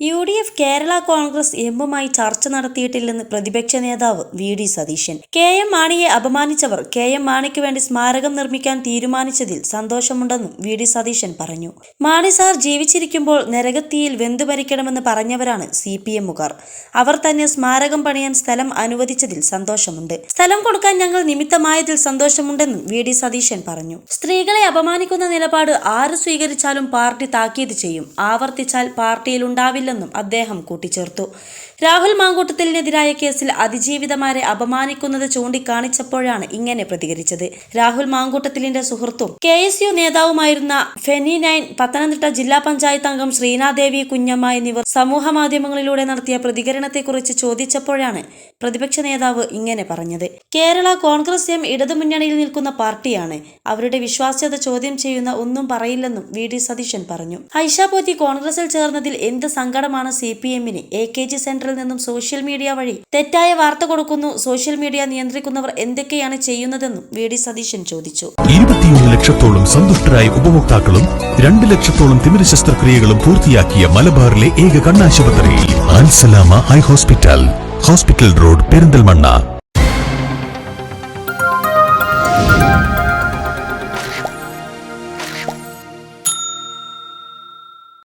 U D F Kerala Congress എമ്മുമായി ചർച്ച നടത്തിയിട്ടില്ലെന്ന് പ്രതിപക്ഷ നേതാവ് V D Satheesan. K M മാണിയെ അപമാനിച്ചവർ കെ എം മാണിക്ക് വേണ്ടി സ്മാരകം നിർമ്മിക്കാൻ തീരുമാനിച്ചതിൽ സന്തോഷമുണ്ടെന്നും വി ഡി സതീശൻ പറഞ്ഞു. മാണി സാർ ജീവിച്ചിരിക്കുമ്പോൾ നരകത്തിയിൽ വെന്തു ഭരിക്കണമെന്ന് പറഞ്ഞവരാണ് സി പി എമ്മുകാർ. അവർ തന്നെ സ്മാരകം പണിയാൻ സ്ഥലം അനുവദിച്ചതിൽ സന്തോഷമുണ്ട്. സ്ഥലം കൊടുക്കാൻ ഞങ്ങൾ നിമിത്തമായതിൽ സന്തോഷമുണ്ടെന്നും വി ഡി സതീശൻ പറഞ്ഞു. സ്ത്രീകളെ അപമാനിക്കുന്ന നിലപാട് ആര് സ്വീകരിച്ചാലും പാർട്ടി താക്കീത് ചെയ്യും. ആവർത്തിച്ചാൽ പാർട്ടിയിൽ ഉണ്ടാവില്ലെന്നും അദ്ദേഹം കൂട്ടിച്ചേർത്തു. രാഹുൽ മാങ്കൂട്ടത്തിലിനെതിരായ കേസിൽ അതിജീവിതമാരെ അപമാനിക്കുന്നത് ചൂണ്ടിക്കാണിച്ചപ്പോഴാണ് ഇങ്ങനെ പ്രതികരിച്ചത്. രാഹുൽ മാങ്കൂട്ടത്തിലിന്റെ സുഹൃത്തും കെ എസ് യു നേതാവുമായിരുന്ന ഫെനി നൈൻ പത്തനംതിട്ട ജില്ലാ പഞ്ചായത്ത് അംഗം ശ്രീനാദേവി കുഞ്ഞമ്മ എന്നിവർ സമൂഹ മാധ്യമങ്ങളിലൂടെ നടത്തിയ പ്രതികരണത്തെക്കുറിച്ച് ചോദിച്ചപ്പോഴാണ് പ്രതിപക്ഷ നേതാവ് ഇങ്ങനെ പറഞ്ഞത്. കേരള കോൺഗ്രസ് എം ഇടതുമുന്നണിയിൽ നിൽക്കുന്ന പാർട്ടിയാണ്. അവരുടെ വിശ്വാസ്യത ചോദ്യം ചെയ്യുന്ന ഒന്നും പറയില്ലെന്നും വി ഡി സതീശൻ പറഞ്ഞു. ഐഷ പോറ്റി കോൺഗ്രസിൽ ചേർന്നതിൽ എന്ത് സങ്കടമാണ് സി പി എമ്മിന്. എ കെ ജി സെന്ററിൽ നിന്നും സോഷ്യൽ മീഡിയ വഴി തെറ്റായ വാർത്ത കൊടുക്കുന്നു സോഷ്യൽ മീഡിയ നിയന്ത്രിക്കുന്നവർ എന്തൊക്കെയാണ് ചെയ്യുന്നതെന്നും വി ഡി സതീശൻ ചോദിച്ചു. ഇരുപത്തിയൊന്ന് ലക്ഷത്തോളം സന്തുഷ്ടരായ ഉപഭോക്താക്കളും രണ്ട് ലക്ഷത്തോളം തിമിര ശസ്ത്രക്രിയകളും പൂർത്തിയാക്കിയ മലബാറിലെ ഏക കണ്ണാശുപത്രി ഹോസ്പിറ്റൽ. Hospital road Perinthalmanna.